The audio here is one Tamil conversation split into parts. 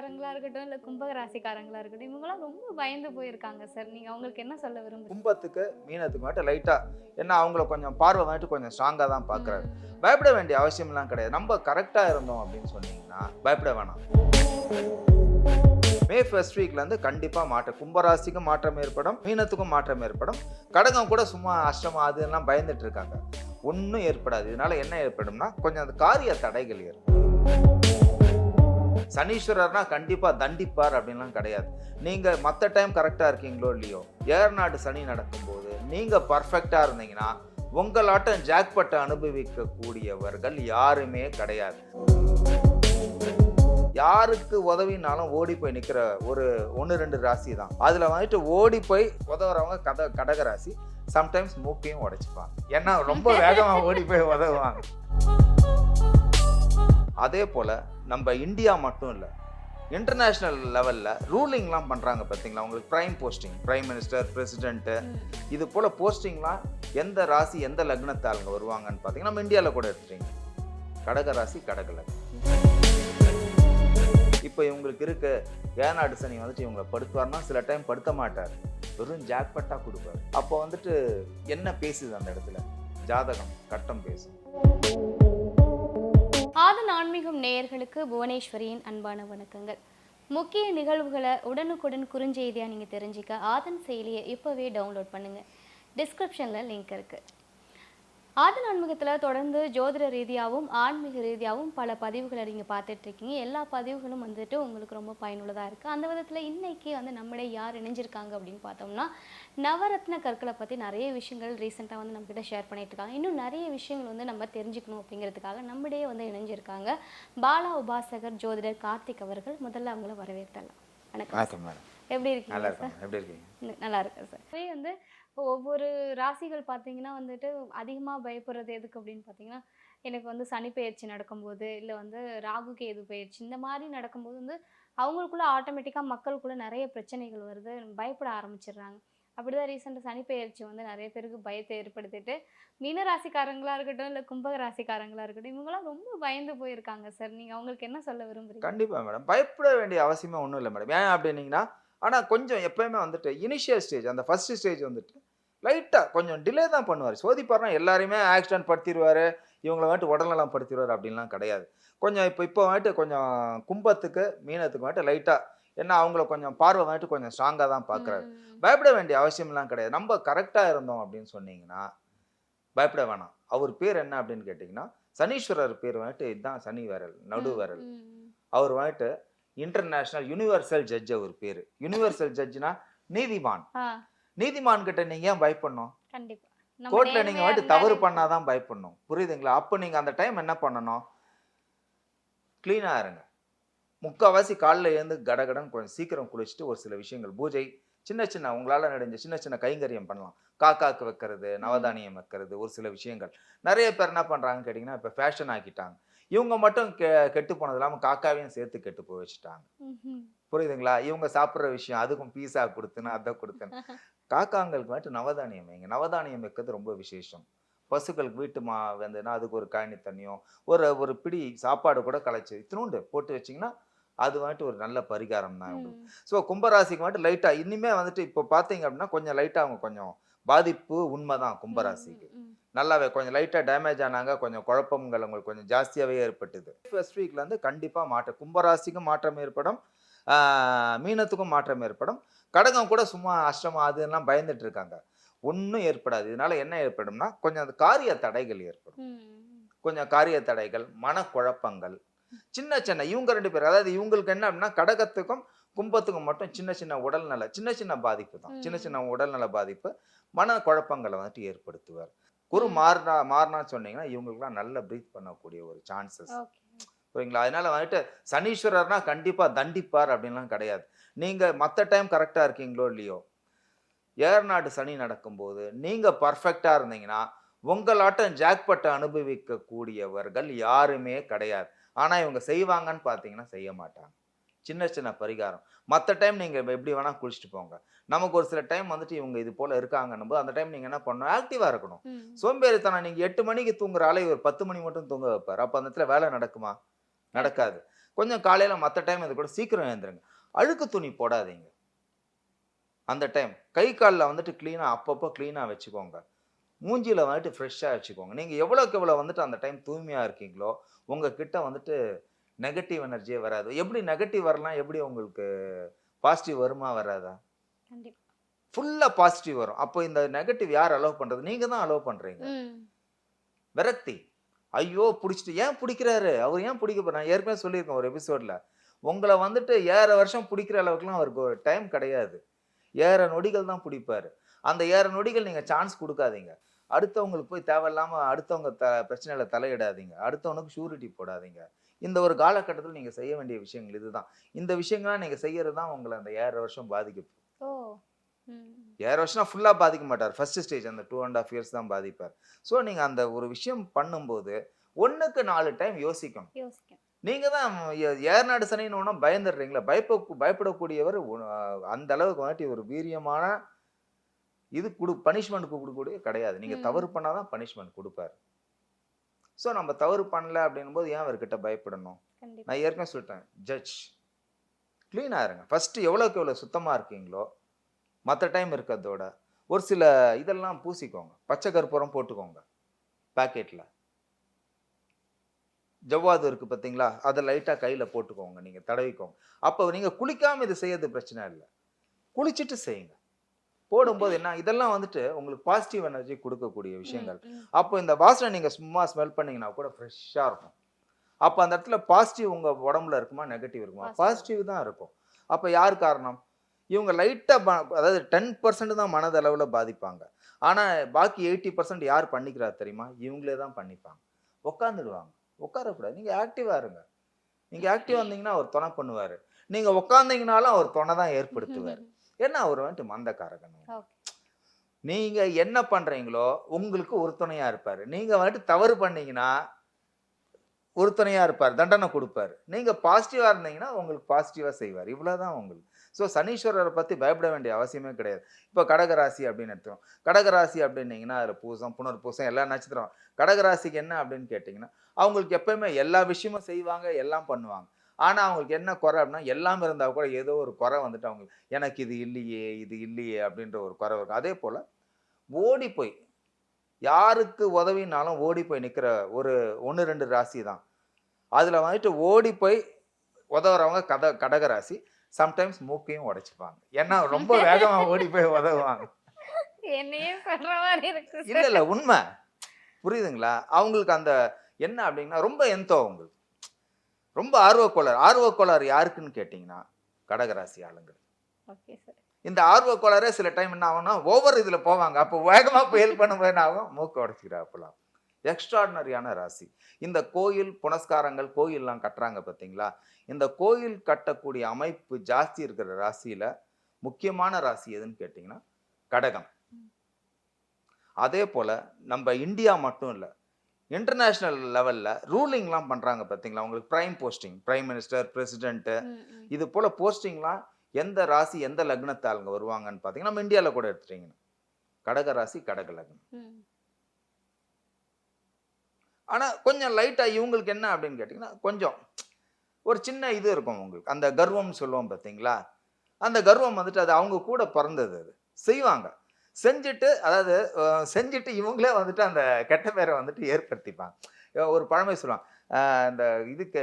ராசிக்காரங்களா இருக்கட்டும் இல்ல கும்பக ராசிக்காரங்களா இருக்கட்டும் இவங்கெல்லாம் ரொம்ப பயந்து போயிருக்காங்க சார். நீங்க அவங்களுக்கு என்ன சொல்ல விரும்புறீங்க கும்பத்துக்கு மீனத்துக்கு மட்டும் லைட்டாக ஏன்னா அவங்கள கொஞ்சம் பார்வை வந்துட்டு கொஞ்சம் ஸ்ட்ராங்காக தான் பார்க்குறாரு. பயப்பட வேண்டிய அவசியம்லாம் கிடையாது. நம்ம கரெக்டாக இருந்தோம் அப்படின்னு சொன்னீங்கன்னா பயப்பட வேணாம். மே ஃபர்ஸ்ட் வீக்லேருந்து கண்டிப்பாக மாற்றம். கும்பராசிக்கும் மாற்றம் ஏற்படும் மீனத்துக்கும் மாற்றம் ஏற்படும். கடகம் கூட சும்மா அஷ்டமா அது எல்லாம் பயந்துட்டு இருக்காங்க. ஒன்றும் ஏற்படாது. இதனால என்ன ஏற்படும்னா கொஞ்சம் அந்த காரிய தடைகள் ஏற்படும். சனீஸ்வரர்னா கண்டிப்பாக தண்டிப்பார் அப்படின்லாம் கிடையாது. நீங்கள் மற்ற டைம் கரெக்டாக இருக்கீங்களோ இல்லையோ ஏர்நாடு சனி நடக்கும்போது நீங்கள் பர்ஃபெக்டாக இருந்தீங்கன்னா உங்களாட்டம் ஜாக்பட்டை அனுபவிக்கக்கூடியவர்கள் யாருமே கிடையாது. யாருக்கு உதவினாலும் ஓடி போய் நிற்கிற ஒரு ஒன்று ரெண்டு ராசி தான். அதில் வந்துட்டு ஓடி போய் உதவுறவங்க கத கடக ராசி சம்டைம்ஸ் மூக்கையும் உடைச்சிப்பாங்க. ஏன்னா ரொம்ப வேகமாக ஓடி போய் உதவுவாங்க. அதே போல் நம்ம இந்தியா மட்டும் இல்லை இன்டர்நேஷ்னல் லெவலில் ரூலிங்லாம் பண்ணுறாங்க பார்த்தீங்களா உங்களுக்கு prime posting prime minister president இது போல் போஸ்டிங்லாம் எந்த ராசி எந்த லக்னத்தாளுங்க வருவாங்கன்னு பார்த்தீங்கன்னா நம்ம இந்தியாவில் கூட எடுத்துட்டீங்க. கடக ராசி கடக லக்னம். இப்போ இவங்களுக்கு இருக்கு ஏனாடு சனி வந்துட்டு இவங்களை படுத்துவார்னா சில டைம் படுத்த மாட்டார். வெறும் ஜாக்பட்டாக கொடுப்பார். அப்போ வந்துட்டு என்ன பேசுது அந்த இடத்துல? ஜாதகம் கட்டம் பேசும் ஆதன் ஆன்மீகம் நேயர்களுக்கு புவனேஸ்வரியின் அன்பான வணக்கங்கள். முக்கிய நிகழ்வுகளை உடனுக்குடன் குறுஞ்செய்தியாக நீங்கள் தெரிஞ்சுக்க ஆதன் செயலியை இப்போவே டவுன்லோட் பண்ணுங்கள் டிஸ்கிரிப்ஷனில் லிங்க் இருக்குது ஆதன் ஆன்மீகத்தில் தொடர்ந்து ஜோதிட ரீதியாகவும் ஆன்மீக ரீதியாகவும் பல பதிவுகளை நீங்கள் பார்த்துட்டு இருக்கீங்க. எல்லா பதிவுகளும் வந்துட்டு உங்களுக்கு ரொம்ப பயனுள்ளதாக இருக்குது அந்த விதத்தில் இன்னைக்கு வந்து நம்மளே யார் இணைஞ்சிருக்காங்க அப்படின்னு பார்த்தோம்னா நவரத்ன கற்களை பற்றி நிறைய விஷயங்கள் ரீசெண்டாக வந்து நம்மக்கிட்ட ஷேர் பண்ணிட்டு இருக்காங்க. இன்னும் நிறைய விஷயங்கள் வந்து நம்ம தெரிஞ்சுக்கணும் அப்படிங்கிறதுக்காக நம்மளே வந்து இணைஞ்சிருக்காங்க. பாலா உபாசகர் ஜோதிடர் கார்த்திக் அவர்கள் முதல்ல அவங்கள வரவேற்றலாம் வணக்கம் எப்படி நல்லா இருக்கீங்க எப்படி இருக்கீங்க? நல்லா இருக்கேன் சார். வந்து ஒவ்வொரு ராசிகள் பார்த்தீங்கன்னா வந்துட்டு அதிகமாக பயப்படுறது எதுக்கு அப்படின்னு பார்த்தீங்கன்னா எனக்கு வந்து சனி பெயர்ச்சி நடக்கும்போது இல்லை வந்து ராகு கேது பயிற்சி இந்த மாதிரி நடக்கும்போது வந்து அவங்களுக்குள்ள ஆட்டோமேட்டிக்காக மக்களுக்குள்ள நிறைய பிரச்சனைகள் வருது. பயப்பட ஆரம்பிச்சிடுறாங்க. அப்படிதான் ரீசெண்டாக சனி வந்து நிறைய பேருக்கு பயத்தை ஏற்படுத்திட்டு மீன ராசிக்காரங்களா இருக்கட்டும் இல்லை கும்பக ராசிக்காரங்களா இருக்கட்டும் இவங்களாம் ரொம்ப பயந்து போயிருக்காங்க சார். நீங்கள் அவங்களுக்கு என்ன சொல்ல விரும்புறீங்க? கண்டிப்பாக மேடம். பயப்பட வேண்டிய அவசியமே ஒன்றும் இல்லை மேடம். ஏன் அப்படின்னீங்கன்னா ஆனால் கொஞ்சம் எப்பயுமே வந்துட்டு இனிஷியல் ஸ்டேஜ் அந்த ஃபர்ஸ்ட் ஸ்டேஜ் வந்துட்டு லைட்டாக கொஞ்சம் டிலே தான் பண்ணுவார். சோதிப்பார்னா எல்லாரையுமே ஆக்சிடென்ட் படுத்திடுவார் இவங்கள வந்துட்டு உடல்நலம் படுத்திடுவார் அப்படின்லாம் கிடையாது. கொஞ்சம் இப்போ இப்போ வந்துட்டு கொஞ்சம் கும்பத்துக்கு மீனத்துக்கு வந்துட்டு லைட்டாக ஏன்னா அவங்கள கொஞ்சம் பார்வை வந்துட்டு கொஞ்சம் ஸ்ட்ராங்காக தான் பார்க்குறாரு. பயப்பட வேண்டிய அவசியம்லாம் கிடையாது. நம்ம கரெக்டாக இருந்தோம் அப்படின்னு சொன்னீங்கன்னா பயப்பட வேணாம். அவர் பேர் என்ன அப்படின்னு கேட்டிங்கன்னா சனீஸ்வரர் பேர் வந்துட்டு இதுதான் சனி விரல் நடு விரல். அவர் வந்துட்டு இன்டர்நேஷனல் யுனிவர்சல் ஜட்ஜ் அவர் பேர். யுனிவர்சல் ஜட்ஜ்னா நீதிமான். நீதிமான் கிட்ட நீங்க ஏன் பயப்படணும்? கோர்ட்ல நீங்க வந்துட்டு தவறு பண்ணாதான் பயப்படணும். புரியுதுங்களா? அப்போ நீங்க அந்த டைம் என்ன பண்ணணும்? க்ளீனா இருங்க. முக்கால்வாசி காலைல எழுந்து கடகடன் கொஞ்சம் சீக்கிரம் குளிச்சுட்டு ஒரு சில விஷயங்கள். பூஜை சின்ன சின்ன உங்களால நடிஞ்ச சின்ன சின்ன கைங்கரியம் பண்ணலாம். காக்காக்கு வைக்கிறது நவதானியம் வைக்கிறது ஒரு சில விஷயங்கள். நிறைய பேர் என்ன பண்றாங்கன்னு கேட்டிங்கன்னா இப்போ ஃபேஷன் ஆக்கிட்டாங்க. இவங்க மட்டும் கெ கெட்டு போனது இல்லாமல் காக்காவையும் சேர்த்து கெட்டு போய் வச்சுட்டாங்க. புரியுதுங்களா? இவங்க சாப்பிட்ற விஷயம் அதுக்கும் பீஸா கொடுத்துன்னு அதை கொடுத்துன்னு. காக்காங்களுக்கு வந்துட்டு நவதானியம் வைங்க. நவதானியம் வைக்கிறது ரொம்ப விசேஷம். பசுக்களுக்கு வீட்டு மா வந்ததுன்னா அதுக்கு ஒரு காணி தண்ணியோ ஒரு ஒரு பிடி சாப்பாடு கூட கலைச்சு இத்தினூண்டு போட்டு வச்சிங்கன்னா அது வந்துட்டு ஒரு நல்ல பரிகாரம் தான் உங்களுக்கு. ஸோ கும்பராசிக்கு வந்துட்டு லைட்டாக இனிமே வந்துட்டு இப்போ பார்த்தீங்க அப்படின்னா கொஞ்சம் லைட்டாக அவங்க கொஞ்சம் பாதிப்பு உண்மைதான் கும்பராசிக்கு. ம், ம், நல்லாவே கொஞ்சம் லைட்டாக டேமேஜ் ஆனாங்க. கொஞ்சம் குழப்பங்கள் உங்களுக்கு கொஞ்சம் ஜாஸ்தியாகவே ஏற்பட்டது. ஃபர்ஸ்ட் வீக்லேருந்து கண்டிப்பாக மாற்றம் கும்பராசிக்கும் மாற்றம் ஏற்படும். மீனத்துக்கும் மாற்றம் ஏற்படும். கடகம் கூட சும்மா அஷ்டமா அது எல்லாம் பயந்துட்டு இருக்காங்க. ஒன்றும் ஏற்படாது. இதனால என்ன ஏற்படும்னா கொஞ்சம் அந்த காரிய தடைகள் ஏற்படும். கொஞ்சம் காரிய தடைகள் மனக்குழப்பங்கள். சின்ன சின்ன இவங்க ரெண்டு பேர் அதாவது இவங்களுக்கு என்ன அப்படின்னா கடகத்துக்கும் கும்பத்துக்கும் மட்டும் சின்ன சின்ன உடல்நல சின்ன சின்ன பாதிப்பு தான். சின்ன. சின்ன உடல்நல பாதிப்பு மன குழப்பங்களை வந்துட்டு ஏற்படுத்துவார். குரு. மாறினா மாறினான்னு சொன்னீங்கன்னா இவங்களுக்குலாம் நல்ல பிரீத் பண்ணக்கூடிய ஒரு சான்சஸ் சரிங்களா அதனால வந்துட்டு சனீஸ்வரர்னா கண்டிப்பா தண்டிப்பார் அப்படின்லாம் கிடையாது. நீங்க மற்ற டைம் கரெக்டா இருக்கீங்களோ இல்லையோ ஏர்நாடு சனி நடக்கும்போது நீங்க பர்ஃபெக்டா இருந்தீங்கன்னா உங்களாட்டம் ஜாக்பட்டை அனுபவிக்கக்கூடியவர்கள் யாருமே கிடையாது. ஆனா இவங்க செய்வாங்கன்னு பார்த்தீங்கன்னா செய்ய மாட்டாங்க. சின்ன சின்ன பரிகாரம். மற்ற டைம் நீங்கள் எப்படி வேணால் குளிச்சுட்டு போங்க. நமக்கு ஒரு சில டைம் வந்துட்டு இவங்க இது போல் இருக்காங்கன்னும் போது அந்த டைம் நீங்கள் என்ன பண்ணணும்? ஆக்டிவாக இருக்கணும். சோம்பேறித்தனம் நீங்கள் எட்டு மணிக்கு தூங்குற ஆளை ஒரு பத்து மணி மட்டும் தூங்க வைப்பார். அப்போ அந்த இடத்துல வேலை நடக்குமா? நடக்காது. கொஞ்சம் காலையில் மற்ற டைம் இது கூட சீக்கிரம் எழுந்துருங்க. அழுக்கு துணி போடாதீங்க. அந்த டைம் கை காலில் வந்துட்டு க்ளீனாக அப்பப்போ க்ளீனாக வச்சுக்கோங்க. மூஞ்சியில் வந்துட்டு ஃப்ரெஷ்ஷாக வச்சுக்கோங்க. நீங்கள் எவ்வளோக்கு எவ்வளோ வந்துட்டு அந்த டைம் தூய்மையாக இருக்கீங்களோ உங்கள் கிட்ட வந்துட்டு நெகட்டிவ் எனர்ஜியே வராது. எப்படி நெகட்டிவ் வரலாம்? எப்படி உங்களுக்கு பாசிட்டிவ் வருமா வராதா? ஃபுல்லாக பாசிட்டிவ் வரும். அப்போ இந்த நெகட்டிவ் யார் அலோவ் பண்ணுறது நீங்கள் தான் அலோவ் பண்ணுறீங்க. விரக்தி. ஐயோ பிடிச்சிட்டு. ஏன் பிடிக்கிறாரு? அவர் ஏன் பிடிக்க போறாரு? நான் ஏற்கனவே சொல்லியிருக்கேன் ஒரு எபிசோட்ல உங்களை வந்துட்டு ஏழரை வருஷம் பிடிக்கிற அளவுக்குலாம் அவருக்கு ஒரு டைம் கிடையாது. ஏற நொடிகள் தான் பிடிப்பாரு. அந்த ஏற நொடிகள் நீங்க சான்ஸ் கொடுக்காதீங்க. அடுத்தவங்களுக்கு போய் தேவையில்லாம அடுத்தவங்க த பிரச்சனையில தலையிடாதீங்க. அடுத்தவனுக்கு ஷூரிட்டி போடாதீங்க. இந்த ஒரு காலகட்டத்தில் நீங்க செய்ய வேண்டிய விஷயங்கள் இதுதான். இந்த விஷயங்கள்லாம் நீங்க செய்யறது தான் உங்களை அந்த ஏழரை வருஷம் பாதிக்கும். ஏழரை வருஷம் ஃபுல்லாக பாதிக்க மாட்டார். ஃபர்ஸ்ட் ஸ்டேஜ் அந்த டூ அண்ட் ஆஃப் இயர்ஸ் தான் பாதிப்பார். ஸோ நீங்கள் அந்த ஒரு விஷயம் பண்ணும்போது ஒன்றுக்கு நாலு டைம் யோசிக்கணும். யோசிக்கும் நீங்கள் தான் ஏர்நாடு சனின்னு ஒன்றா பயந்துடுறீங்களா? பயப்ப பயப்படக்கூடியவர் அந்த அளவுக்கு வந்துட்டு ஒரு வீரியமான இது கொடு பனிஷ்மெண்ட் கொடுக்கக்கூடிய கிடையாது. நீங்கள். தவறு பண்ணால் தான் பனிஷ்மெண்ட் கொடுப்பாரு. ஸோ நம்ம தவறு பண்ணல அப்படின்னும் போது ஏன் அவர்கிட்ட பயப்படணும்? நான் ஏற்கனவே சொல்லிட்டேன் ஜட்ஜ் க்ளீனாக இருங்க. ஃபஸ்ட்டு எவ்வளோக்கு எவ்வளோ சுத்தமாக இருக்கீங்களோ மற்ற டைம் இருக்கிறதோட ஒரு சில இதெல்லாம் பூசிக்கோங்க. பச்சை கற்பூரம் போட்டுக்கோங்க பாக்கெட்டில் ஜவ்வாது இருக்குது பார்த்தீங்களா? அதை லைட்டாக கையில் போட்டுக்கோங்க நீங்கள் தடவிக்கோங்க. அப்போ நீங்கள் குளிக்காமல் இது செய்யறது பிரச்சனை இல்லை. குளிச்சுட்டு செய்யுங்க. போடும்போது என்ன இதெல்லாம் வந்துட்டு உங்களுக்கு பாசிட்டிவ் எனர்ஜி கொடுக்கக்கூடிய விஷயங்கள். அப்போ இந்த வாசனை நீங்கள் சும்மா ஸ்மெல் பண்ணீங்கன்னா கூட ஃப்ரெஷ்ஷாக இருக்கும். அப்போ அந்த இடத்துல பாசிட்டிவ் உங்கள் உடம்புல இருக்குமா நெகட்டிவ் இருக்குமா. பாசிட்டிவ் தான் இருக்கும். அப்போ யார் காரணம்? இவங்க லைட்டாக அதாவது டென் பர்சன்ட் தான் மனதளவில் பாதிப்பாங்க. ஆனால் பாக்கி எயிட்டி பர்சன்ட் யார் பண்ணிக்கிறா தெரியுமா? இவங்களே தான் பண்ணிப்பாங்க. உட்காந்துடுவாங்க உட்காரக்கூடாது நீங்கள் ஆக்டிவாக இருங்க. நீங்கள் ஆக்டிவாக இருந்தீங்கன்னா அவர் துணை பண்ணுவார். நீங்கள் உட்காந்தீங்கனாலும் அவர் துணை தான் ஏற்படுத்துவார். ஏன்னா அவர் வந்துட்டு மந்தக்காரகன். Okay. நீங்க என்ன பண்றீங்களோ உங்களுக்கு உறுதுணையா இருப்பாரு. நீங்க வந்துட்டு தவறு பண்ணீங்கன்னா உறுதுணையா இருப்பார். தண்டனை கொடுப்பாரு. நீங்க பாசிட்டிவா இருந்தீங்கன்னா உங்களுக்கு பாசிட்டிவா செய்வார். இவ்வளவுதான் உங்களுக்கு. ஸோ சனீஸ்வரரை பத்தி பயப்பட வேண்டிய அவசியமே கிடையாது. இப்போ கடகராசி அப்படின்னு எடுத்துக்கோம் கடகராசி அப்படின்னீங்கன்னா அதில் பூசம் புனர் பூசம் எல்லா நட்சத்திரம். கடகராசிக்கு என்ன அப்படின்னு கேட்டிங்கன்னா அவங்களுக்கு எப்பயுமே எல்லா விஷயமும் செய்வாங்க எல்லாம் பண்ணுவாங்க. ஆனால் அவங்களுக்கு என்ன குறை அப்படின்னா எல்லாம் இருந்தால் கூட ஏதோ ஒரு குறை வந்துட்டு அவங்களுக்கு எனக்கு இது இல்லையே இது இல்லையே அப்படின்ற ஒரு குறை இருக்கும் அதே போல் ஓடி போய் யாருக்கு உதவினாலும் ஓடி போய் நிற்கிற ஒரு ஒன்று ரெண்டு ராசி தான். அதில் வந்துட்டு ஓடி போய் உதவுறவங்க கத கடக ராசி. சம்டைம்ஸ் மூக்கையும் உடைச்சிப்பாங்க. ஏன்னா ரொம்ப வேகமாக ஓடி போய் உதவுவாங்க. என்னையே சொல்ற மாதிரி இருக்கு இல்லை இல்லை உண்மை. புரியுதுங்களா? அவங்களுக்கு அந்த என்ன அப்படின்னா ரொம்ப எந்தோ அவங்களுக்கு. ரொம்ப ஆர்வக்கோளாறு. ஆர்வக்கோளாறு யாருக்குன்னு கேட்டிங்கன்னா கடகராசி ஆளுங்க ஓகே சார் இந்த ஆர்வக்கோளாரே சில டைம் என்ன ஆகும்னா ஓவர் இதில் போவாங்க. அப்போ வேகமாக புயல் பண்ணும்போது என்ன ஆகும்? மூக்கு உடச்சிக்கிறாப்பெல்லாம் எக்ஸ்ட்ராடினரியான ராசி. இந்த கோயில் புனஸ்காரங்கள் கோயில்லாம் கட்டுறாங்க பார்த்தீங்களா? இந்த கோயில் கட்டக்கூடிய அமைப்பு ஜாஸ்தி இருக்கிற ராசியில முக்கியமான ராசி எதுன்னு கேட்டிங்கன்னா கடகம். அதே போல நம்ம இந்தியா மட்டும் இல்லை இன்டர்நேஷ்னல் லெவலில் ரூலிங்லாம் பண்ணுறாங்க பார்த்தீங்களா உங்களுக்கு prime posting prime minister president. இது போல போஸ்டிங்லாம் எந்த ராசி எந்த லக்னத்தாளுங்க வருவாங்கன்னு பார்த்தீங்கன்னா நம்ம இந்தியாவில் கூட எடுத்துட்டீங்கன்னா. கடக ராசி கடக லக்னம். ஆனால் கொஞ்சம் லைட்டாக இவங்களுக்கு என்ன அப்படின்னு கேட்டிங்கன்னா கொஞ்சம் ஒரு சின்ன இது இருக்கும் உங்களுக்கு. அந்த கர்வம்னு சொல்லுவோம் பார்த்தீங்களா அந்த கர்வம் வந்துட்டு அது அவங்க கூட பிறந்தது அது. செய்வாங்க. செஞ்சுட்டு அதாவது செஞ்சுட்டு இவங்களே வந்துட்டு அந்த கெட்ட பேரை வந்துட்டு ஏற்படுத்திப்பாங்க. ஒரு பழமை சொல்லுவாங்க. இந்த இதுக்கு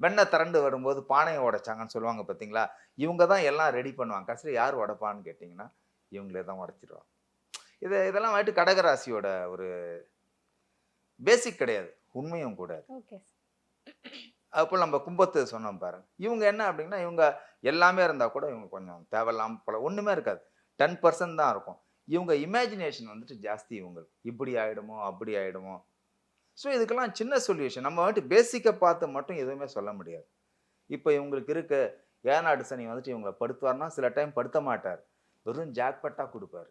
வெண்ணெய் திரண்டு வரும்போது பானையை உடைச்சாங்கன்னு சொல்லுவாங்க பார்த்தீங்களா இவங்க தான் எல்லாம் ரெடி பண்ணுவாங்க. கடைசியில் யார் உடைப்பான்னு கேட்டிங்கன்னா இவங்களே தான் உடைச்சிருவாங்க. இது இதெல்லாம் வந்துட்டு கடகராசியோட ஒரு பேசிக் கிடையாது. உண்மையும் கூட ஓகே அப்போ நம்ம கும்பத்து சொன்னோம் பாருங்க. இவங்க என்ன அப்படின்னா இவங்க எல்லாமே இருந்தால் கூட இவங்க கொஞ்சம் தேவையில்லாம போல ஒன்றுமே இருக்காது. டென் பர்சன்ட் தான் இருக்கும். இவங்க இமேஜினேஷன் வந்துட்டு ஜாஸ்தி இவங்களுக்கு. இப்படி ஆயிடுமோ அப்படி ஆயிடுமோ. ஸோ இதுக்கெல்லாம் சின்ன சொல்யூஷன் நம்ம வந்துட்டு பேசிக்கை பார்த்து மட்டும் எதுவுமே சொல்ல முடியாது. இப்போ இவங்களுக்கு இருக்க ஏனாடு சனி வந்துட்டு இவங்களை படுத்துவார்னா சில டைம் படுத்த மாட்டார். வெறும் ஜாக்பட்டாக கொடுப்பாரு.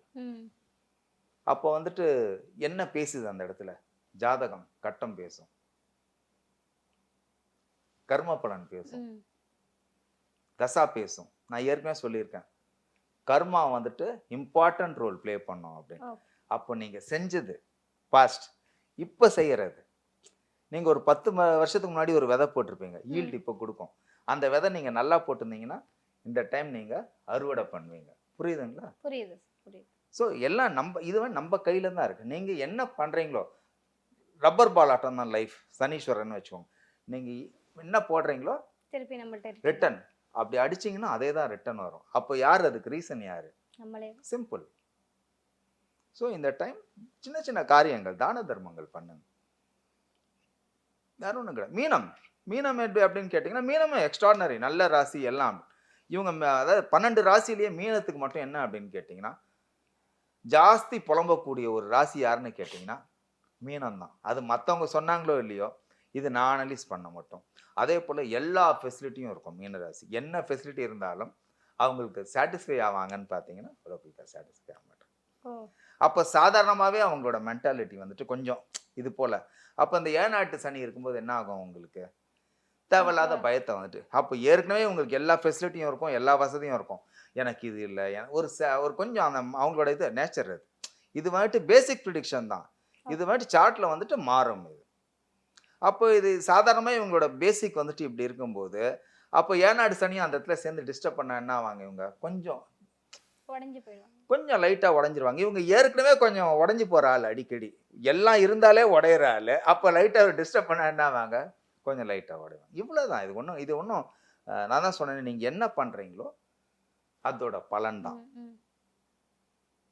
அப்போ வந்துட்டு என்ன பேசுது அந்த இடத்துல? ஜாதகம் கட்டம் பேசும். கர்ம பலன் பேசும். தசா பேசும். நான் ஏற்கனவே சொல்லியிருக்கேன். கர்மா வந்துட்டு இம்பார்ட்டன்ட் ரோல் ப்ளே பண்ணோம் அப்படின்னு. அப்போ நீங்கள் செஞ்சது பாஸ்ட் இப்போ செய்யறது. நீங்கள் ஒரு பத்து வருஷத்துக்கு முன்னாடி ஒரு விதை போட்டிருப்பீங்க ஈல்டு இப்போ கொடுக்கும். அந்த விதை நீங்கள் நல்லா போட்டிருந்தீங்கன்னா இந்த டைம் நீங்கள் அறுவடை பண்ணுவீங்க. புரியுதுங்களா? புரியுது புரியுது. ஸோ எல்லாம் நம்ம இதுவே நம்ம கையில தான் இருக்கு. நீங்க என்ன பண்றீங்களோ ரப்பர் பால் ஆட்டம் தான் லைஃப் சனீஸ்வரன் வச்சுக்கோங்க. நீங்க என்ன போடுறீங்களோ திருப்பி நம்மள்ட்ட. ரிட்டன் அப்படி அடிச்சீங்கன்னா அதே தான் ரிட்டன் வரும். அப்போ யார் அதுக்கு ரீசன் யாரு? சிம்பிள் ஸோ இந்த டைம் சின்ன சின்ன காரியங்கள் தான தர்மங்கள் பண்ணுங்க. வேற ஒன்றும் கிடையாது. மீனம். மீனம் எப்படி அப்படின்னு கேட்டிங்கன்னா மீனமும் எக்ஸ்ட்ராடனரி நல்ல ராசி எல்லாம். இவங்க அதாவது பன்னெண்டு ராசிலேயே மீனத்துக்கு மட்டும் என்ன அப்படின்னு கேட்டிங்கன்னா ஜாஸ்தி புலம்பக்கூடிய ஒரு ராசி யாருன்னு கேட்டிங்கன்னா மீனம் தான் அது மற்றவங்க சொன்னாங்களோ இல்லையோ இது நான் அனலைஸ் பண்ண மட்டும். அதே போல் எல்லா ஃபெசிலிட்டியும் இருக்கும் மீன ராசி என்ன ஃபெசிலிட்டி இருந்தாலும் அவங்களுக்கு சாட்டிஸ்ஃபை ஆவாங்கன்னு பார்த்தீங்கன்னா அவ்வளோ குயிக்காக சாட்டிஸ்ஃபை ஆக மாட்டாங்க. அப்போ சாதாரணமாகவே அவங்களோட மென்டாலிட்டி வந்துட்டு கொஞ்சம் இது போல். அப்போ இந்த ஏநாட்டு சனி இருக்கும்போது என்ன ஆகும் உங்களுக்கு? தேவையில்லாத பயத்தை வந்துட்டு. அப்போ ஏற்கனவே உங்களுக்கு எல்லா ஃபெசிலிட்டியும் இருக்கும் எல்லா வசதியும் இருக்கும். எனக்கு இது இல்லை ஒரு ச ஒரு கொஞ்சம் அந்த அவங்களோட இது நேச்சர் அது. இது வந்துட்டு பேசிக் ப்ரிடிக்ஷன் தான். இது வந்துட்டு சார்ட்டில் வந்துட்டு மாறும் இது. அப்போ இது சாதாரணமாக இவங்களோட பேசிக் வந்துட்டு இப்படி இருக்கும்போது அப்போ ஏநாடு சனியும் அந்த இடத்துல சேர்ந்து டிஸ்டர்ப் பண்ண என்ன ஆவாங்க இவங்க? கொஞ்சம் கொஞ்சம் லைட்டாக உடஞ்சிருவாங்க. இவங்க ஏற்கனவே கொஞ்சம் உடஞ்சி போகிற ஆள் அடிக்கடி. எல்லாம் இருந்தாலே உடையிற ஆள். அப்போ லைட்டாக டிஸ்டர்ப் பண்ண என்ன ஆவாங்க? கொஞ்சம் லைட்டாக உடைவாங்க. இவ்வளோதான் இது ஒன்றும் இது ஒன்றும் நான் தான் சொன்னேன் நீங்கள் என்ன பண்ணுறீங்களோ அதோட பலன் தான்.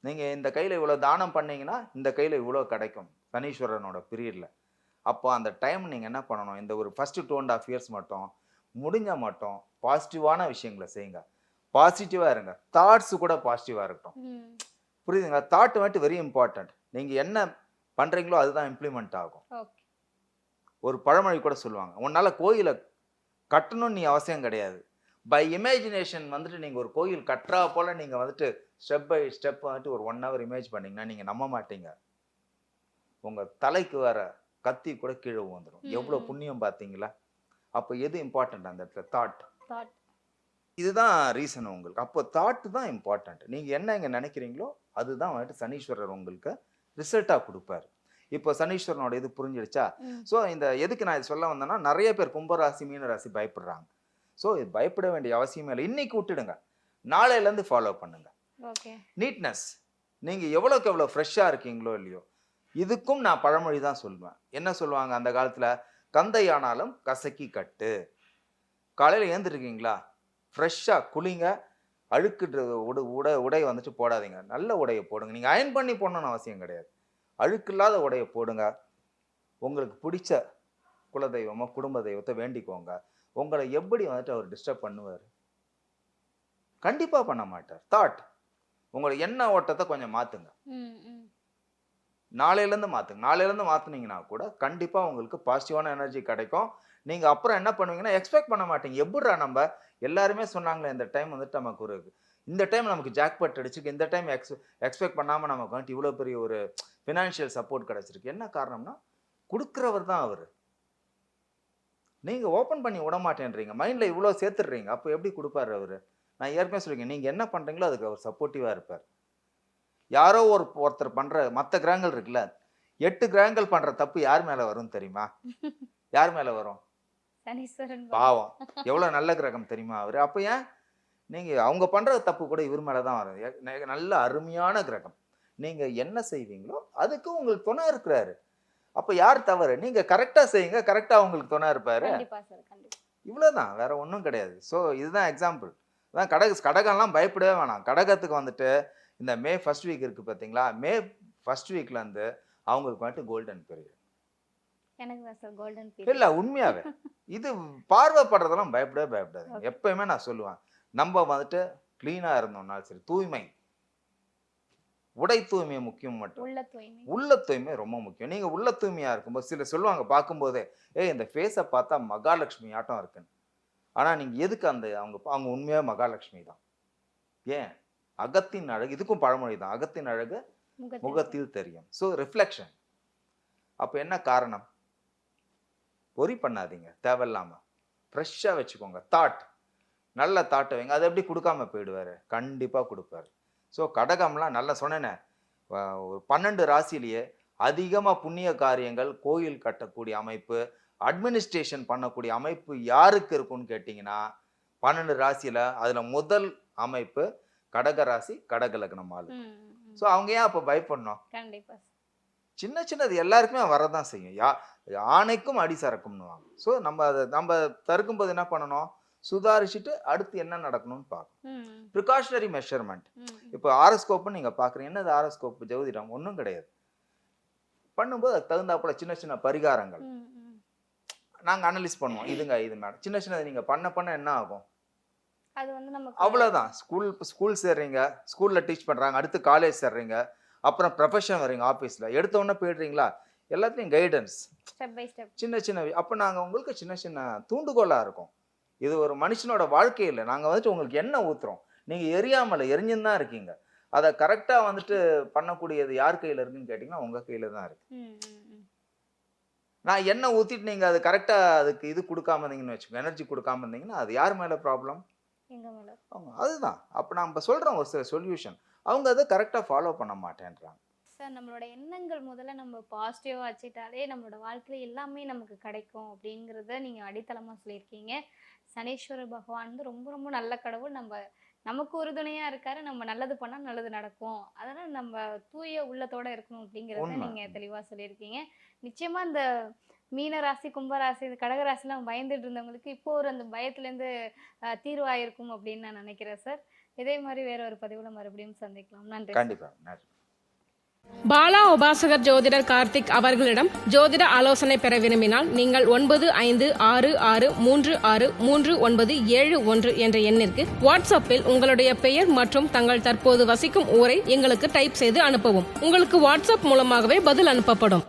நீங்கள் இந்த கையில் இவ்வளோ தானம் பண்ணீங்கன்னா இந்த கையில் இவ்வளோ கிடைக்கும். சனீஸ்வரனோட பீரியடில் அப்போ அந்த டைம் நீங்கள் என்ன பண்ணணும்? இந்த ஒரு first two and half years மட்டும் முடிஞ்ச மட்டும் பாசிட்டிவான விஷயங்களை செய்யுங்க. பாசிட்டிவாக இருங்க. தாட்ஸு கூட பாசிட்டிவாக இருக்கட்டும். ம். புரியுதுங்களா? தாட் வந்துட்டு வெரி இம்பார்ட்டன்ட் நீங்கள் என்ன பண்ணுறீங்களோ அதுதான் இம்ப்ளிமெண்ட் ஆகும். ஒரு பழமொழி கூட சொல்லுவாங்க. உன்னால் கோயிலை கட்டணும்னு நீ அவசியம் கிடையாது. பை இமேஜினேஷன் வந்துட்டு நீங்கள் ஒரு கோயில் கட்டுறா போல் நீங்கள் வந்துட்டு ஸ்டெப் பை ஸ்டெப் வந்துட்டு ஒரு ஒன் ஹவர் இமேஜ் பண்ணீங்கன்னா நீங்கள் நம்ப மாட்டீங்க. உங்கள் தலைக்கு வர கத்தி கூட கீழே வந்துடும் எவ்வளோ. புண்ணியம் பார்த்தீங்களா? அப்போ எது இம்பார்ட்டன்ட் அந்த இடத்துல தாட் இதுதான் ரீசன் உங்களுக்கு. அப்போ தாட் தான் இம்பார்ட்டன்ட் நீங்கள் என்ன இங்கே நினைக்கிறீங்களோ அதுதான் வந்துட்டு சனீஸ்வரர் உங்களுக்கு ரிசல்ட்டாக கொடுப்பாரு. இப்போ சனீஸ்வரனோட இது புரிஞ்சிடுச்சா. ஸோ இந்த எதுக்கு நான் இது சொல்ல வந்தேன்னா நிறைய பேர் கும்பராசி மீனராசி பயப்படுறாங்க. ஸோ இது பயப்பட வேண்டிய அவசியமே இல்லை. இன்னைக்கு விட்டுடுங்க. நாளையிலேருந்து ஃபாலோ பண்ணுங்க. ஓகே நீட்னஸ் நீங்கள் எவ்வளோக்கு எவ்வளோ ஃப்ரெஷ்ஷாக இருக்கீங்களோ இல்லையோ இதுக்கும் நான் பழமொழி தான் சொல்லுவேன் என்ன சொல்லுவாங்க அந்த காலத்தில்? கந்தையானாலும் கசக்கி கட்டு. காலையில் ஏந்திருக்கீங்களா ஃப்ரெஷ்ஷாக குளிங்க. அழுக்குன்றது உட உடை உடை வந்துட்டு போடாதீங்க. நல்ல உடையை போடுங்க. நீங்கள் அயன் பண்ணி போடணும்னு அவசியம் கிடையாது. அழுக்கு இல்லாத உடையை போடுங்க. உங்களுக்கு பிடிச்ச குலதெய்வமோ குடும்ப தெய்வத்தை வேண்டிக்கோங்க. உங்களை எப்படி வந்துட்டு அவர் டிஸ்டர்ப் பண்ணுவார்? கண்டிப்பாக பண்ண மாட்டார். தாட் உங்களை எண்ண ஓட்டத்தை கொஞ்சம் மாற்றுங்க நாளையிலேருந்து மாற்றுங்க நாளையிலேருந்து மாற்றுனீங்கன்னா கூட கண்டிப்பாக உங்களுக்கு பாசிட்டிவான எனர்ஜி கிடைக்கும். நீங்கள் அப்புறம் என்ன பண்ணுவீங்கன்னா எக்ஸ்பெக்ட் பண்ண மாட்டீங்க. எப்படிரா நம்ம? எல்லாருமே சொன்னாங்களே இந்த டைம் வந்துட்டு நமக்கு ஒரு இந்த டைம் நமக்கு ஜாக்பாட் அடிச்சிருக்கு. இந்த டைம் எக்ஸ் எக்ஸ்பெக்ட் பண்ணாமல் நமக்கு வந்துட்டு இவ்வளோ பெரிய ஒரு ஃபினான்ஷியல் சப்போர்ட் கிடச்சிருக்கு. என்ன காரணம்னா கொடுக்குறவர் தான் அவர். நீங்கள் ஓப்பன் பண்ணி விட மாட்டேன்றீங்க. மைண்டில் இவ்வளோ சேர்த்துடுறீங்க. அப்போ எப்படி கொடுப்பாரு அவர்? நான் ஏற்கனவே சொல்லுவீங்க நீங்கள் என்ன பண்ணுறீங்களோ அதுக்கு அவர் சப்போர்ட்டிவாக இருப்பார். யாரோ ஒரு ஒருத்தர் பண்ணுற மற்ற கிரகங்கள் இருக்குல்ல எட்டு கிரகங்கள் பண்ணுற தப்பு யார் மேலே வரும் தெரியுமா? யார் மேலே வரும்? பாவம். எவ்வளோ நல்ல கிரகம் தெரியுமா அவர்? அப்போ ஏன்? நீங்கள் அவங்க பண்ணுற தப்பு கூட இவர் மேலே தான் வரும். நல்ல அருமையான கிரகம். நீங்கள் என்ன செய்வீங்களோ அதுக்கு உங்களுக்கு துணை இருக்கிறாரு. அப்போ யார் தவறு? நீங்கள் கரெக்டாக செய்யுங்க கரெக்டாக உங்களுக்கு துணை இருப்பாரு. இவ்வளோதான் வேற ஒன்றும் கிடையாது. ஸோ இதுதான் எக்ஸாம்பிள் அதான் கடக கடகம்லாம் பயப்படவே வேணாம். கடகத்துக்கு வந்துட்டு இந்த மே ஃபர்ஸ்ட் வீக் இருக்கு பார்த்தீங்களா மே ஃபர்ஸ்ட் வீக்லேருந்து அவங்களுக்கு வந்துட்டு கோல்டன் பீரியட் எனக்கு இல்லை உண்மையாவே. இது பார்வைப்படுறதெல்லாம் பயப்படவே பயப்படாது எப்பயுமே நான் சொல்லுவேன். நம்ம வந்துட்டு க்ளீனாக இருந்தோம்னாலும் சரி தூய்மை. உடை தூய்மை முக்கியம் மட்டும். உள்ள தூய்மை. உள்ள தூய்மை ரொம்ப முக்கியம். நீங்க உள்ள தூய்மையா இருக்கும்போது சில சொல்லுவாங்க பார்க்கும்போதே ஏய் இந்த ஃபேஸை பார்த்தா மகாலட்சுமி ஆட்டம் இருக்குன்னு. ஆனா நீங்க எதுக்கு அந்த அவங்க அவங்க உண்மையா மகாலட்சுமி தான்? ஏன்? அகத்தின் அழகு இதுக்கும் பழமொழி தான் அகத்தின் அழகு முகத்தில். தெரியும். ஸோ ரிஃப்ளெக்ஷன் அப்போ என்ன காரணம்? பொறி பண்ணாதீங்க. தேவையில்லாம. ஃப்ரெஷ்ஷாக வச்சுக்கோங்க. தாட் நல்ல தாட்டை வைங்க. அது எப்படி கொடுக்காம போயிடுவாரு? கண்டிப்பாக கொடுப்பாரு. ஸோ கடகம்லாம் நல்லா சொன்னேனே. ஒரு பன்னெண்டு ராசியிலேயே அதிகமாக புண்ணிய காரியங்கள் கோயில் கட்டக்கூடிய அமைப்பு அட்மினிஸ்ட்ரேஷன் பண்ணக்கூடிய அமைப்பு யாருக்கு இருக்கும்னு கேட்டிங்கன்னா பன்னெண்டு ராசியில் அதில் முதல் அமைப்பு கடக ராசி கடக லக்னம் ஆளு. ஸோ அவங்க ஏன் அப்போ பயப்படணும்? சின்ன சின்னது எல்லாருக்குமே வரதான் செய்யும். யா ஆணைக்கும் அடி சரக்கும்னுவாங்க. ஸோ நம்ம அதை நம்ம தடுக்கும்போது என்ன பண்ணணும்? சுதாரிச்சுட்டு அடுத்து என்ன நடக்கணும்னு பார்க்கணும். ப்ரிகாஷனரி மெஷர்மெண்ட் இப்போ ஆரோஸ்கோப்னு நீங்கள் பார்க்குறீங்க. என்னது ஆரோஸ்கோப் ஜோதிடம். ஒன்றும் கிடையாது. பண்ணும்போது அதுக்கு தகுந்தாப்புல சின்ன சின்ன பரிகாரங்கள். நாங்கள் அனலைஸ் பண்ணுவோம். இதுங்க இது மேடம் சின்ன சின்னது நீங்கள் பண்ண பண்ண என்ன ஆகும்? அது வந்து நமக்கு அவ்வளோதான் ஸ்கூல் ஸ்கூல் சேர்றீங்க ஸ்கூலில் டீச் பண்ணுறாங்க அடுத்து காலேஜ் சேர்றீங்க அப்புறம் ப்ரொஃபஷன் வரீங்க ஆஃபீஸில் எடுத்த உடனே போயிடுறீங்களா? எல்லாத்துலேயும் கைடன்ஸ் ஸ்டெப் பை ஸ்டெப் சின்ன சின்ன அப்போ நாங்கள் உங்களுக்கு சின்ன சின்ன தூண்டுகோலாக இருக்கும். இது ஒரு மனுஷனோட வாழ்க்கையில் நாங்கள் வந்துட்டு உங்களுக்கு என்ன ஊத்துறோம். நீங்கள் எரியாமல எரிஞ்சுன்னு தான் இருக்கீங்க. அதை கரெக்டாக வந்துட்டு பண்ணக்கூடியது யார் கையில் இருக்குன்னு கேட்டிங்கன்னா உங்கள் கையில் தான் இருக்கு. நான் எண்ணெய் ஊற்றிட்டு நீங்கள் அது கரெக்டாக அதுக்கு இது கொடுக்காம இருந்தீங்கன்னு வச்சுக்கோங்க. எனர்ஜி கொடுக்காம இருந்தீங்கன்னா அது யார் மேலே ப்ராப்ளம் அவங்க அதுதான். அப்போ நம்ம சொல்கிறோம் ஒரு சில சொல்யூஷன் அவங்க அதை கரெக்டாக ஃபாலோ பண்ண மாட்டேன்றாங்க. சார் நம்மளோட எண்ணங்கள் முதல்ல நம்ம பாசிட்டிவாக வச்சுட்டாலே நம்மளோட வாழ்க்கையில எல்லாமே நமக்கு கிடைக்கும் அப்படிங்கிறத நீங்கள் அடித்தளமாக சொல்லியிருக்கீங்க. சனீஸ்வரர் பகவான் வந்து ரொம்ப ரொம்ப நல்ல கடவுள். நம்ம நமக்கு உறுதுணையாக இருக்காரு. நம்ம நல்லது பண்ணால் நல்லது நடக்கும். அதனால் நம்ம தூய உள்ளத்தோட இருக்கணும் அப்படிங்கிறத. நீங்கள் தெளிவாக சொல்லியிருக்கீங்க. நிச்சயமாக இந்த மீன ராசி கும்பராசி இந்த கடகராசிலாம் பயந்துட்டு இருந்தவங்களுக்கு இப்போ ஒரு அந்த பயத்துலேருந்து தீர்வாயிருக்கும் அப்படின்னு நான் நினைக்கிறேன் சார். இதே மாதிரி வேற ஒரு பதிவில் மறுபடியும் சந்திக்கலாம். நன்றி சார். கண்டிப்பாக நன்றி. பாலா உபாசகர் ஜோதிடர் கார்த்திக் அவர்களிடம் ஜோதிட ஆலோசனை பெற விரும்பினால் நீங்கள் ஒன்பது ஐந்து ஆறு ஆறு மூன்று ஆறு மூன்று ஒன்பது ஏழு ஒன்று என்ற எண்ணிற்கு வாட்ஸ்அப்பில் உங்களுடைய பெயர் மற்றும் தங்கள் தற்போது வசிக்கும் ஊரை எங்களுக்கு டைப் செய்து அனுப்பவும். உங்களுக்கு வாட்ஸ்அப் மூலமாகவே பதில் அனுப்பப்படும்.